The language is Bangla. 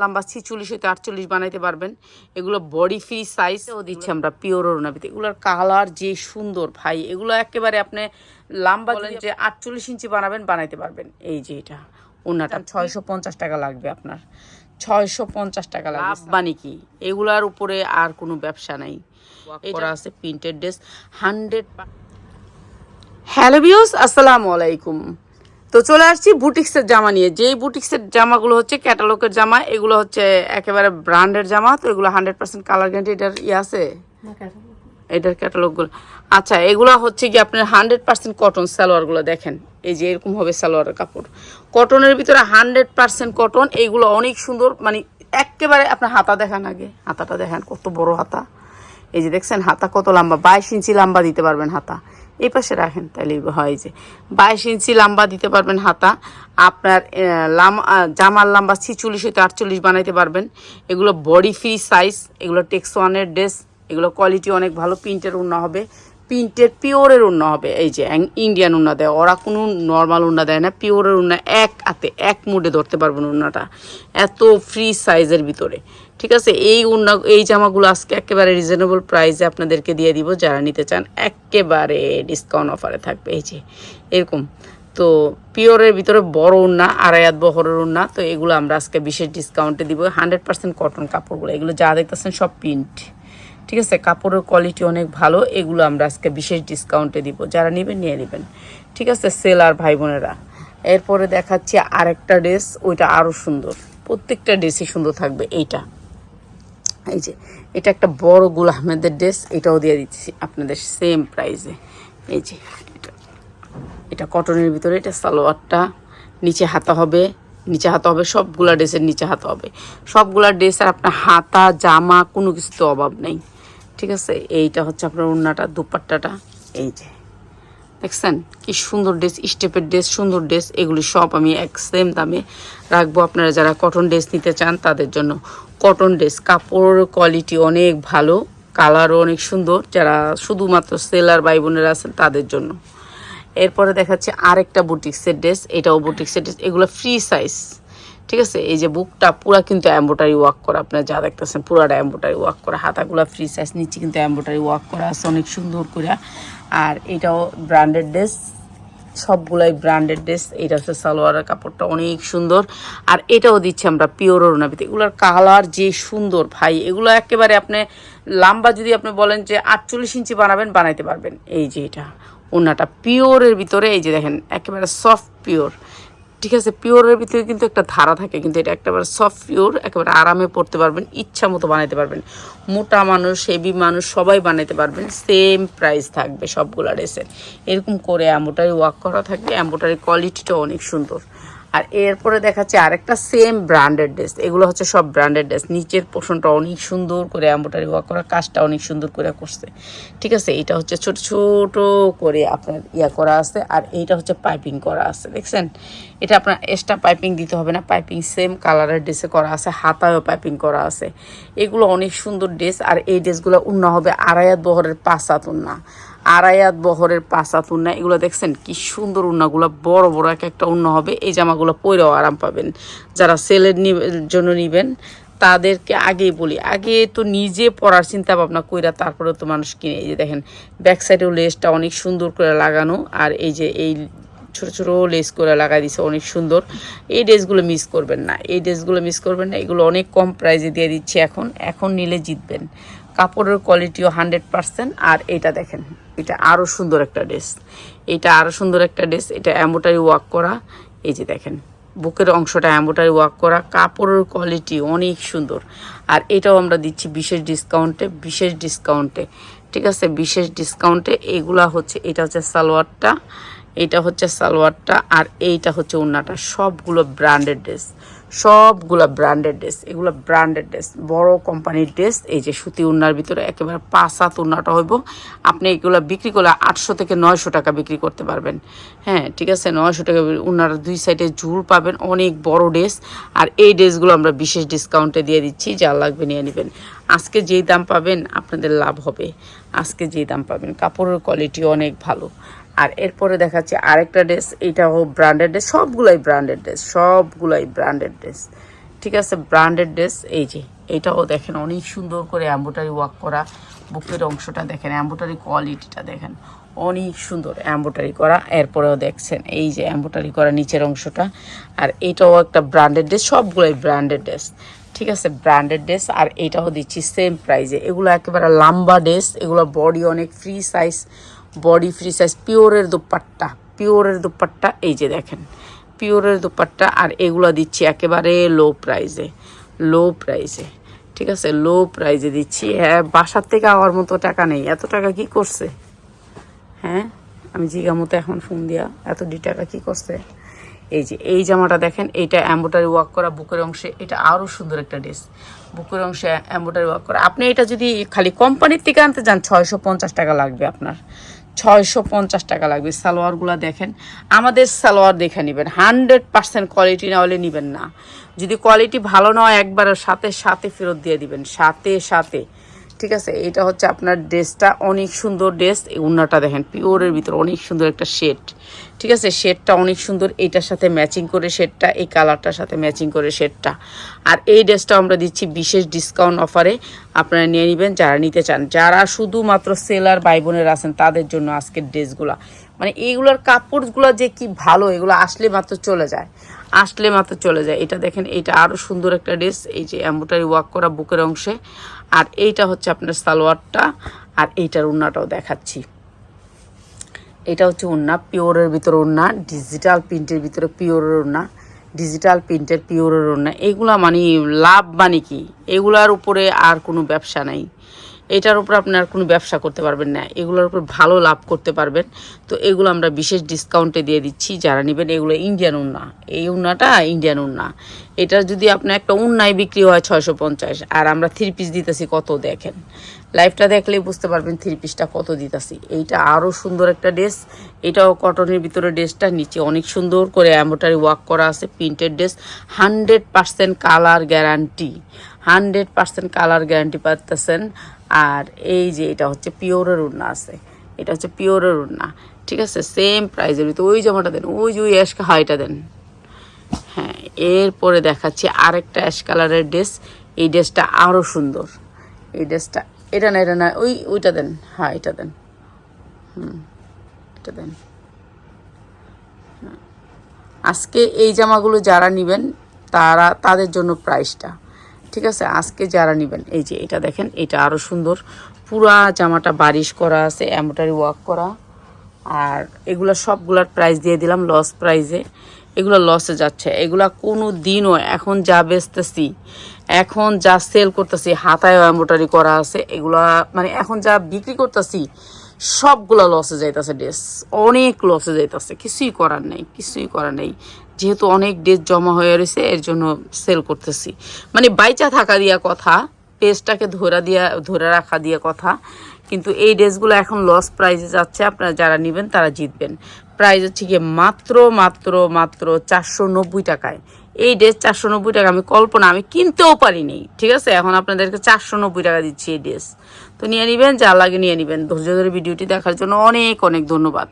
লম্বা ছিচল্লিশ হইতে আটচল্লিশ বানাইতে পারবেন। এগুলো বডি ফ্রি সাইজ ও দিচ্ছি। আমরা পিওর অরুণাবিতে এগুলোর কালার যে সুন্দর ভাই এগুলো একেবারে আপনি লম্বা বলেন যে আটচল্লিশ ইঞ্চি বানাবেন বানাইতে পারবেন। এই যে এটা ওনাটা ছয়শো পঞ্চাশ টাকা লাগবে আপনার। ছয়শো পঞ্চাশ টাকা লাগবে। মানে কি? এগুলার উপরে আর কোনো ব্যবসা নাই। করা আছে প্রিন্টেড ড্রেস হান্ড্রেড হ্যালো বিউস আসসালামু আলাইকুম। তো চলে আসছি বুটিক্সের জামা নিয়ে। যেই বুটিক্সের জামাগুলো হচ্ছে ক্যাটালগের জামা এগুলো হচ্ছে একেবারে ব্র্যান্ডের জামা তো এগুলো হান্ড্রেড পার্সেন্ট কালার গ্যারান্টি এটার ইয়ে আছে? এটার ক্যাটালগুলো আচ্ছা এগুলো হচ্ছে কি আপনার হান্ড্রেড পার্সেন্ট কটন সালোয়ারগুলো দেখেন। এই যে এরকম হবে সালোয়ারের কাপড়। কটনের ভিতরে হান্ড্রেড পার্সেন্ট কটন এইগুলো অনেক সুন্দর মানে একেবারে আপনার হাতা দেখান আগে। হাতাটা দেখেন কত বড় হাতা। এই যে দেখছেন হাতা কত লম্বা বাইশ ইঞ্চি লম্বা দিতে পারবেন হাতা। এই পাশে রাখেন তাহলে হয় যে বাইশ ইঞ্চি লম্বা দিতে পারবেন হাতা। আপনার জামার লাম্বা ছিচল্লিশ হইতে আটচল্লিশ বানাইতে পারবেন। এগুলো বডি ফ্রি সাইজ এগুলো টেক্স ওয়ানের ড্রেস এগুলো কোয়ালিটি অনেক ভালো প্রিন্টের উন্ন হবে। প্রিন্টের পিওরের উন্না হবে। এই যে ইন্ডিয়ান উন্না দেয়। ওরা কোনো নর্মাল উন্না দেয় না। পিওরের উন্না এক হাতে, এক মুডে ধরতে পারবেন উন্নাটা। এত ফ্রি সাইজের ভিতরে। ঠিক আছে? এই উন্না, এই জামাগুলো আজকে একেবারে রিজনেবল প্রাইসে আপনাদেরকে দিয়ে দিব। যারা নিতে চান, একেবারে ডিসকাউন্ট অফারে থাকবে। এই যে, এরকম। তো পিওরের ভিতরে বড় উন্না, আড়াই হাত বহরের উন্না। তো এগুলো আমরা আজকে বিশেষ ডিসকাউন্টে দিব। হান্ড্রেড পার্সেন্ট কটন কাপড়গুলো। এগুলো যা দেখতেছেন সব প্রিন্ট ঠিক আছে, কাপড়ের কোয়ালিটি অনেক ভালো, এগুলো আমরা আজকে বিশেষ ডিসকাউন্টে দিব। যারা নেবেন, নিয়ে নেবেন। ঠিক আছে সেলার ভাই বোনেরা। এরপরে দেখাচ্ছি আরেকটা ড্রেস ওইটা আরও সুন্দর। প্রত্যেকটা ড্রেসই সুন্দর থাকবে, এইটা। এই যে, এটা একটা বড় গুল আহমেদের ড্রেস এটাও দিয়ে দিচ্ছি আপনাদের সেম প্রাইসে এই যে, এটা। কটনের ভিতরে, এটা সালোয়ারটা। নিচে হাতা হবে, নিচে হাতা হবে, সবগুলা ড্রেসের নিচে হাতা হবে। সবগুলা ড্রেসের আপনার হাতা, জামা, কোনো কিছুতে অভাব নেই। ঠিক আছে? এইটা হচ্ছে আপনার ওড়নাটা, দুপাট্টাটা। এই যে। দেখছেন? কি সুন্দর ড্রেস, স্টেপের ড্রেস, সুন্দর ড্রেস। এগুলি সব আমি এক সেম দামে রাখব। আপনারা যারা কটন ড্রেস নিতে চান, তাদের জন্য কটন ড্রেস কাপড় কোয়ালিটি অনেক ভালো কালারও অনেক সুন্দর। যারা শুধুমাত্র সেলার ভাই বোনেরা আছেন, তাদের জন্য। এরপরে দেখাচ্ছে আরেকটা বুটিক্সের ড্রেস এটাও বুটিক্সের ড্রেস এগুলো ফ্রি সাইজ ঠিক আছে? এই যে বুকটা পুরা কিন্তু এম্বোটারি ওয়ার্ক করা, আপনারা যা দেখতেছেন পুরাটা এম্বোটারি ওয়ার্ক করা, হাতাগুলো ফ্রি সাইজ নিচে কিন্তু এম্বোটারি ওয়ার্ক করা আছে, অনেক সুন্দর করে আর এটাও ব্র্যান্ডেড ড্রেস সবগুলাই ব্র্যান্ডেড ড্রেস এটা হচ্ছে সালোয়ারের কাপড়টা, অনেক সুন্দর। আর এটাও দিচ্ছি আমরা পিওর অরুণাবিতে। এগুলোর কালার যে সুন্দর, ভাই, এগুলো একেবারে আপনি লাম্বা যদি আপনি বলেন যে আটচল্লিশ ইঞ্চি বানাবেন, বানাইতে পারবেন। এই যে এটা ওনাটা পিওরের ভিতরে, এই যে দেখেন, একেবারে সফট পিওর ঠিক আছে, পিওরের ভিতরে কিন্তু একটা ধারা থাকে, কিন্তু এটা একেবারে সফট পিওর একেবারে আরামে পড়তে পারবেন, ইচ্ছা মতো বানাইতে পারবেন। মোটা মানুষ হেভি মানুষ, সবাই বানাইতে পারবেন সেম প্রাইস থাকবে সবগুলা ড্রেসের এরকম করে অ্যাম্বোটারি ওয়াক করা থাকবে অ্যাম্বোটারি কোয়ালিটিটা অনেক সুন্দর। আর এরপরে দেখাচ্ছে আরেকটা সেম ব্র্যান্ডেড ড্রেস এগুলো হচ্ছে সব ব্র্যান্ডেড ড্রেস নিচের পোষণটা অনেক সুন্দর করে অ্যাম্বোটারি ওয়ার্ক করা কাজটা অনেক সুন্দর করে করছে। ঠিক আছে? এটা হচ্ছে ছোট ছোট করে আপনার ইয়া করা আছে আর এইটা হচ্ছে পাইপিং করা আছে। দেখছেন? এটা আপনার এক্সট্রা পাইপিং দিতে হবে না। পাইপিং সেম কালারের ড্রেসে করা আছে, হাতায়ও পাইপিং করা আছে। এগুলো অনেক সুন্দর ড্রেস আর এই ড্রেসগুলো উন্না হবে আড়াইয়াত বহরের পাঁচাত উন্না। আড়াইয়াত বহরের পাঁচাত উন্না, এগুলো দেখছেন কি সুন্দর উন্নাগুলো, বড় বড় এক একটা উন্না হবে। এই জামাগুলো পরেও আরাম পাবেন। যারা সেলের জন্য নিবেন, তাদেরকে আগেই বলি, আগে তো নিজে পড়ার চিন্তা ভাবনা কইরা তারপরে তো মানুষ কিনে। এই যে দেখেন, ব্যাক সাইডেও লেসটা অনেক সুন্দর করে লাগানো, আর এই যে এই ছোট ছোট লেস করে লাগাই দিছে, অনেক সুন্দর। এই ড্রেসগুলো মিস করবেন না। এই ড্রেসগুলো মিস করবেন না। এগুলো অনেক কম প্রাইজে দিয়ে দিচ্ছি এখন। এখন নিলে জিতবেন। কাপড়ের কোয়ালিটিও হান্ড্রেড পার্সেন্ট আর এটা দেখেন, এটা আরও সুন্দর একটা ড্রেস। এটা আরও সুন্দর একটা ড্রেস। এটা অ্যাম্বোটারি ওয়ার্ক করা। এই যে দেখেন, বুকের অংশটা অ্যাম্বোটারি ওয়ার্ক করা। কাপড়ের কোয়ালিটি অনেক সুন্দর। আর এটাও আমরা দিচ্ছি বিশেষ ডিসকাউন্টে বিশেষ ডিসকাউন্টে ঠিক আছে? বিশেষ ডিসকাউন্টে এগুলা হচ্ছে, এটা হচ্ছে সালোয়ারটা। এটা হচ্ছে সালোয়ারটা আর এইটা হচ্ছে ওড়নাটা সবগুলো ব্র্যান্ডেড ড্রেস সবগুলো ব্র্যান্ডেড ড্রেস এগুলো ব্র্যান্ডেড ড্রেস বড় কোম্পানির ড্রেস এই যে সুতি উন্নার ভিতরে একেবারে পাঁচ সাত উন্নাটা হইব। আপনি এগুলো বিক্রি করলে আটশো থেকে নয়শো টাকা বিক্রি করতে পারবেন। হ্যাঁ ঠিক আছে, নয়শো টাকা উন্নার দুই সাইডে ঝুল পাবেন, অনেক বড় ড্রেস আর এই ড্রেসগুলো আমরা বিশেষ ডিসকাউন্টে দিয়ে দিচ্ছি, যা লাগবে নিয়ে নেবেন। আজকে যেই দাম পাবেন, আপনাদের লাভ হবে। আজকে যেই দাম পাবেন। কাপড়ের কোয়ালিটি অনেক ভালো। আর এরপরে দেখাচ্ছে আরেকটা ড্রেস এটাও ব্র্যান্ডেড ড্রেস সবগুলাই ব্র্যান্ডেড ড্রেস সবগুলাই ব্র্যান্ডেড ড্রেস ঠিক আছে ব্র্যান্ডেড ড্রেস এই যে এইটাও দেখেন, অনেক সুন্দর করে অ্যাম্বোটারি ওয়ার্ক করা। বুকের অংশটা দেখেন অ্যাম্বোটারি কোয়ালিটিটা দেখেন, অনেক সুন্দর অ্যাম্বোটারি করা। এরপরেও দেখছেন, এই যে অ্যাম্বোটারি করা নিচের অংশটা। আর এটাও একটা ব্র্যান্ডেড ড্রেস সবগুলোই ব্র্যান্ডেড ড্রেস ঠিক আছে ব্র্যান্ডেড ড্রেস আর এইটাও দিচ্ছি সেম প্রাইজে এগুলো একেবারে লম্বা ড্রেস এগুলো বডি অনেক free size body free size পিওরের দুপাট্টা পিওরের দুপাট্টা, এই যে দেখেন পিওরের দুপাট্টা, আর এগুলো দিচ্ছি একেবারে লো প্রাইজে লো প্রাইজে ঠিক আছে লো প্রাইজে দিচ্ছি। হ্যাঁ বাসার থেকে আমার মতো টাকা নেই, এত টাকা কি করছে? হ্যাঁ আমি জিগা মতো এখন ফোন দিয়া, এত ডি টাকা কি করছে? এই যে, এই জামাটা দেখেন এইটা এম্বোটারি ওয়ার্ক করা, বুকের অংশে, এটা আরও সুন্দর একটা ড্রেস বুকের অংশে এম্বোটারি ওয়ার্ক করা। আপনি এটা যদি খালি কোম্পানির থেকে আনতে যান ছয়শো পঞ্চাশ টাকা লাগবে আপনার। ছয়শো পঞ্চাশ টাকা লাগবে। সালোয়ারগুলো দেখেন, আমাদের সালোয়ার দেখে নেবেন। হান্ড্রেড পার্সেন্ট কোয়ালিটি না হলে নেবেন না। যদি কোয়ালিটি ভালো নয় একবার সাথে সাথে ফেরত দিয়ে দিবেন। সাথে সাথে। ঠিক আছে? এটা হচ্ছে আপনার ড্রেসটা। অনেক সুন্দর ড্রেস। এই উন্নাটা দেখেন, পিওরের ভিতর অনেক সুন্দর একটা শেড। ঠিক আছে? শেডটা অনেক সুন্দর। এইটার সাথে ম্যাচিং করে শেডটা, এই কালারটার সাথে ম্যাচিং করে শেডটা। আর এই ড্রেসটা আমরা দিচ্ছি বিশেষ ডিসকাউন্ট অফারে। আপনারা নিয়ে নেবেন, যারা নিতে চান। যারা শুধুমাত্র সেলার ভাই বোনেরা আছেন, তাদের জন্য আজকের ড্রেসগুলা। মানে এইগুলোর কাপড়গুলো যে কি ভালো, এগুলো আসলে মাত্র চলে যায়। আসলে মাত্র চলে যায়। এটা দেখেন এটা আরও সুন্দর একটা ড্রেস। এই যে এম্বোটারি ওয়ার্ক করা বুকের অংশে। আর এইটা হচ্ছে আপনার সালোয়ারটা। আর এইটার উন্নাটাও দেখাচ্ছি। এটা হচ্ছে উন্না পিওরের ভিতরে উন্না ডিজিটাল প্রিন্টের ভিতরে পিওরের উন্না ডিজিটাল প্রিন্টের পিওরের উন্না এগুলা মানে লাভ মানে কি? এগুলার উপরে আর কোনো ব্যবসা নাই। এটার উপর আপনার কোনো ব্যবসা করতে পারবেন না। এগুলোর উপর ভালো লাভ করতে পারবেন। তো এগুলো আমরা বিশেষ ডিসকাউন্টে দিয়ে দিচ্ছি। যারা নেবেন এগুলো ইন্ডিয়ান উন্না। এই উন্নাটা ইন্ডিয়ান উন্না। এটা যদি আপনার একটা উন্নায় বিক্রি হয় ছয়শো পঞ্চাশ, আর আমরা থ্রি পিস দিতেছি, কত দেখেন? লাইভটা দেখলেই বুঝতে পারবেন থ্রি পিসটা কত দিতেছি। এইটা আরও সুন্দর একটা ড্রেস এটাও কটনের ভিতরে ড্রেসটা নিচে অনেক সুন্দর করে অ্যাম্বোটারি ওয়ার্ক করা আছে printed dress hundred percent colour guarantee hundred percent colour guarantee পাচ্ছেন আর এই যে এটা হচ্ছে পিওরের উন্না আছে। এটা হচ্ছে পিওরের উন্না ঠিক আছে? সেম প্রাইজের ভিতরে ওই জামাটা দেন, ওই যে ওই অ্যাশকা হাইটা দেন। হ্যাঁ এরপরে দেখাচ্ছি আরেকটা অ্যাশ কালারের ড্রেস। এই ড্রেসটা আরও সুন্দর। এই ড্রেসটা, এটা না এটা না, ওই, ওইটা দেন। হ্যাঁ এটা দেন। হুম, এটা দেন। হ্যাঁ। আজকে এই জামাগুলো যারা নেবেন, তারা, তাদের জন্য প্রাইসটা। ঠিক আছে? আজকে যারা নেবেন, এই যে এটা দেখেন, এটা আরও সুন্দর। পুরা জামাটা বারিশ করা আছে এম্বোটারি ওয়ার্ক করা। আর এগুলো সবগুলার প্রাইস দিয়ে দিলাম লস প্রাইজে এগুলো লসে যাচ্ছে। এগুলা কোনো দিনও এখন যা বেচতেছি, এখন যা সেল করতেছি হাতায় এম্বোটারি করা আছে। এগুলা মানে এখন যা বিক্রি করতেছি সবগুলা লসে যাইতেছে ড্রেস অনেক লসে যাইতেছে। কিছুই করার নেই, কিছুই করার নেই। যেহেতু অনেক ড্রেস জমা হয়ে রয়েছে এর জন্য সেল করতেছি। মানে বাইচা থাকা দিয়া কথা, পেজটাকে ধরা দিয়া, ধরে রাখা দিয়ে কথা। কিন্তু এই ড্রেসগুলো এখন লস প্রাইজে যাচ্ছে, আপনারা যারা নেবেন তারা জিতবেন। প্রাইস হচ্ছে গিয়ে মাত্র মাত্র মাত্র চারশো নব্বই টাকায়। এই ড্রেস চারশো নব্বই টাকা, আমি কল্পনা, আমি কিনতেও পারিনি, ঠিক আছে? এখন আপনাদেরকে চারশো নব্বই টাকা দিচ্ছি এই ড্রেস। তো নিয়ে নেবেন, যা লাগে নিয়ে নেবেন। ধৈর্য ধরে ভিডিওটি দেখার জন্য অনেক অনেক ধন্যবাদ।